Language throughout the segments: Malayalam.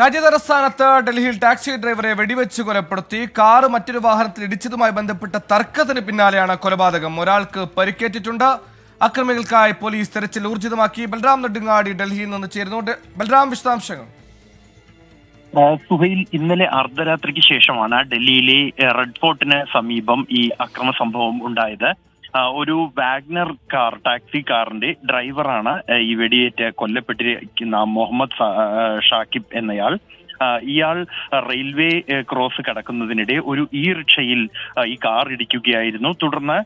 രാജ്യതലസ്ഥാനത്ത് ഡൽഹിയിൽ ടാക്സി ഡ്രൈവറെ വെടിവെച്ച് കൊലപ്പെടുത്തി. കാറ് മറ്റൊരു വാഹനത്തിൽ ഇടിച്ചതുമായി ബന്ധപ്പെട്ട തർക്കത്തിന് പിന്നാലെയാണ് കൊലപാതകം. ഒരാൾക്ക് പരിക്കേറ്റിട്ടുണ്ട്. അക്രമികൾക്കായി പോലീസ് തെരച്ചിൽ ഊർജിതമാക്കി. ബൽറാം നെടുങ്ങാടി ഡൽഹിയിൽ നിന്ന് ചേരുന്നു. ബൽറാം വിശദാംശങ്ങൾ. സുഹൈൽ ഇന്നലെ അർദ്ധരാത്രിക്ക് ശേഷമാണ് ഡൽഹിയിലെ റെഡ് ഫോർട്ടിന് സമീപം ഈ അക്രമ സംഭവം ഉണ്ടായത്. ഒരു വാഗ്നർ കാർ ടാക്സി കാറിന്റെ ഡ്രൈവറാണ് ഈ വെടിയേറ്റ് കൊല്ലപ്പെട്ടിരിക്കുന്ന മുഹമ്മദ് ഷാക്കിബ് എന്നയാൾ. ഇയാൾ റെയിൽവേ ക്രോസ് കടക്കുന്നതിനിടെ ഒരു ഈ റിക്ഷയിൽ ഈ കാർ ഇടിക്കുകയായിരുന്നു. തുടർന്ന്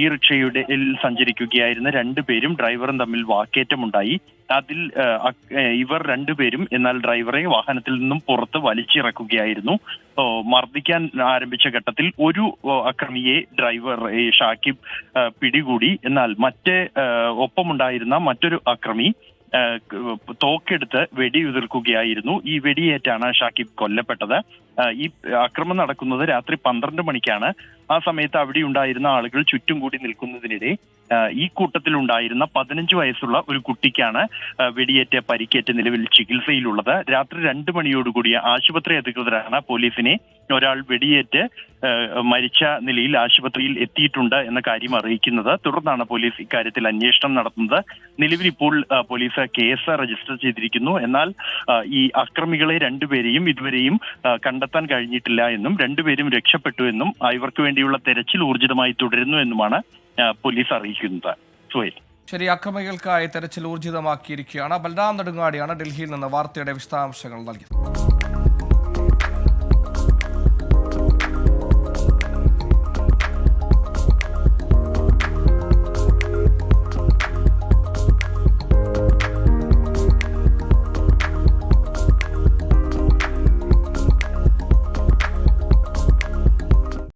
ഈ റിക്ഷയുടെ സഞ്ചരിക്കുകയായിരുന്ന രണ്ടുപേരും ഡ്രൈവറും തമ്മിൽ വാക്കേറ്റമുണ്ടായി. അതിൽ ഇവർ രണ്ടുപേരും എന്നാൽ ഡ്രൈവറെ വാഹനത്തിൽ നിന്നും പുറത്ത് വലിച്ചിറക്കുകയായിരുന്നു. മർദ്ദിക്കാൻ ആരംഭിച്ച ഘട്ടത്തിൽ ഒരു അക്രമിയെ ഡ്രൈവർ ഷാക്കിബ് പിടികൂടി. എന്നാൽ മറ്റേ ഒപ്പമുണ്ടായിരുന്ന മറ്റൊരു അക്രമി തോക്കെടുത്ത് വെടിയുതിർക്കുകയായിരുന്നു ഈ വെടിയേറ്റാണ് ഷാക്കിബ് കൊല്ലപ്പെട്ടത്. ഈ അക്രമം നടക്കുന്നത് രാത്രി പന്ത്രണ്ട് മണിക്കാണ്. ആ സമയത്ത് അവിടെ ഉണ്ടായിരുന്ന ആളുകൾ ചുറ്റും കൂടി നിൽക്കുന്നതിനിടെ ഈ കൂട്ടത്തിൽ ഉണ്ടായിരുന്ന പതിനഞ്ച് വയസ്സുള്ള ഒരു കുട്ടിക്കാണ് വെടിയേറ്റ പരിക്കേറ്റ് നിലവിൽ ചികിത്സയിലുള്ളത്. രാത്രി രണ്ട് മണിയോടുകൂടി ആശുപത്രി അധികൃതരാണ് പോലീസിനെ ഒരാൾ വെടിയേറ്റ് മരിച്ച നിലയിൽ ആശുപത്രിയിൽ എത്തിയിട്ടുണ്ട് എന്ന കാര്യം അറിയിക്കുന്നത്. തുടർന്നാണ് പോലീസ് ഇക്കാര്യത്തിൽ അന്വേഷണം നടത്തുന്നത്. നിലവിൽ ഇപ്പോൾ പോലീസ് കേസ് രജിസ്റ്റർ ചെയ്തിരിക്കുന്നു. എന്നാൽ ഈ അക്രമികളെ രണ്ടുപേരെയും ഇതുവരെയും കണ്ടെത്താൻ കഴിഞ്ഞിട്ടില്ല എന്നും രണ്ടുപേരും രക്ഷപ്പെട്ടു എന്നും ഇവർക്ക് വേണ്ടിയുള്ള തെരച്ചിൽ ഊർജിതമായി തുടരുന്നു എന്നുമാണ് പോലീസ് അറിയിക്കുന്നത്. ശരി അക്രമികൾക്കായി തെരച്ചിൽ ഊർജിതമാക്കിയിരിക്കുകയാണ്. ബൽറാം നെടുങ്ങാടിയാണ് ഡൽഹിയിൽ നിന്ന് വാർത്തയുടെ വിശദാംശങ്ങൾ നൽകിയത്.